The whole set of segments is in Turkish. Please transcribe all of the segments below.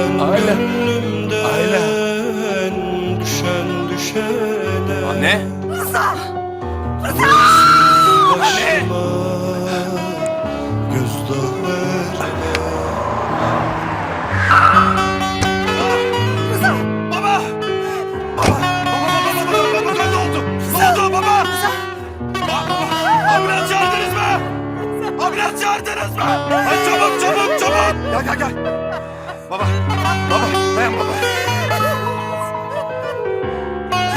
Aile. gönlümden Aile. düşen düşene Anne. Başıma gözdağı verme Baba! Baba! Baba baba baba baba ne oldu? Ne oldu baba? Baba! Ambulans çağırdınız mı? Ambulans çağırdınız mı? Hadi çabuk çabuk çabuk! Gel gel gel. Baba! Baba! Dayan baba!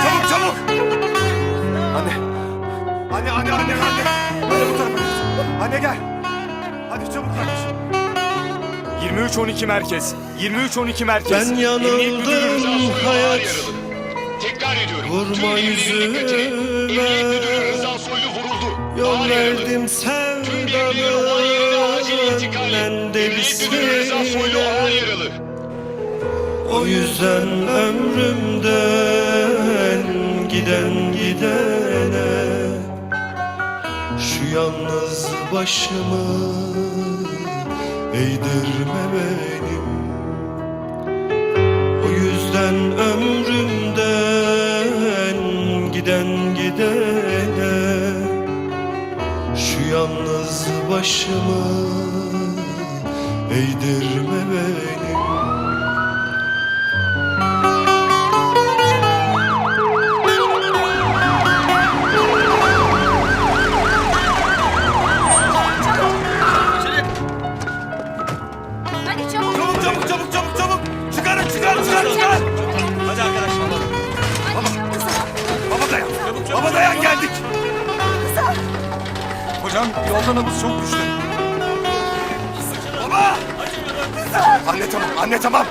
Çabuk çabuk! Anne! Anne anne anne anne! Anne bu tarafa git. Anne gel! Hadi çabuk kardeşim. 23-12 merkez. 23-12 merkez. Ben yanıldım hayat. Tekrar ediyorum. Vurma yüzüme. Yol verdim sevdanın. Ben Emniyet müdürü O yüzden ömrümden giden gidene Şu yalnız başımı eğdirme benim. O yüzden ömrümden giden gidene Şu yalnız başımı eğdirme benim Hocam yolda nabız çok düştü. Baba. Anne tamam anne tamam.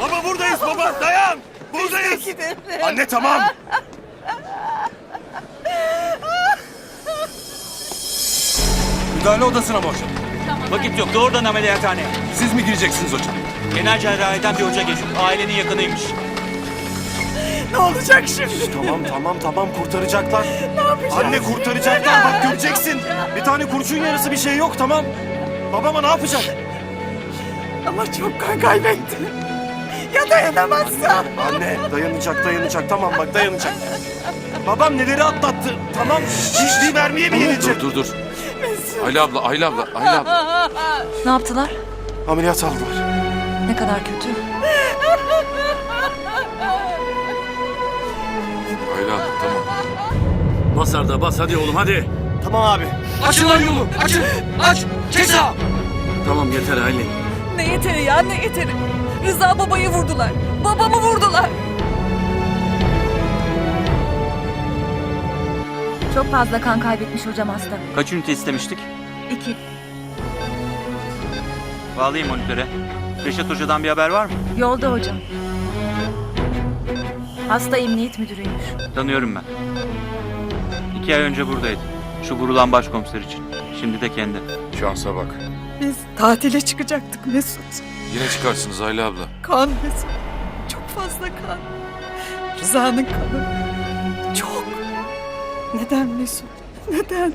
Baba buradayız baba dayan. Buradayız. Anne tamam. Müdahale odasına mı hocam? Vakit yok. Doğrudan ameliyathaneye. Siz mi gireceksiniz hocam? Genel cerrahiden bir hoca geliyor. Ailenin yakınıymış. Ne olacak şimdi? Tamam tamam tamam kurtaracaklar. Anne kurtaracaklar bak göreceksin. Bir tane kurşun yarısı bir şey yok tamam. Babama ne yapacak? Ama çok kan kaybetti. Ya dayanamazsa? Anne dayanacak dayanacak tamam bak dayanacak. Babam neleri atlattı tamam şişliği mermiye mi yenilecek? Dur dur dur. Ayla abla, Ayla abla, Ayla abla. Ne yaptılar? Ameliyat aldılar. Ne kadar kötü. Bas Arda bas hadi oğlum hadi. Tamam abi. Açın lan yolu. Açın. Aç. Ceza. Tamam yeter Aylin. Ne yeteri ya ne yeteri? Rıza babayı vurdular. Babamı vurdular. Çok fazla kan kaybetmiş hocam hasta. Kaç ünite istemiştik? İki. Bağlayayım monitöre. Reşat Hoca'dan bir haber var mı? Yolda hocam. Hasta emniyet müdürüymüş. Tanıyorum ben. İki ay önce buradaydı. Şu vurulan başkomiser için. Şimdi de kendi. Şansa bak. Biz tatile çıkacaktık Mesut. Yine çıkarsınız Ayla abla. Kan Mesut. Çok fazla kan. Rıza'nın kanı. Çok. Neden Mesut? Neden?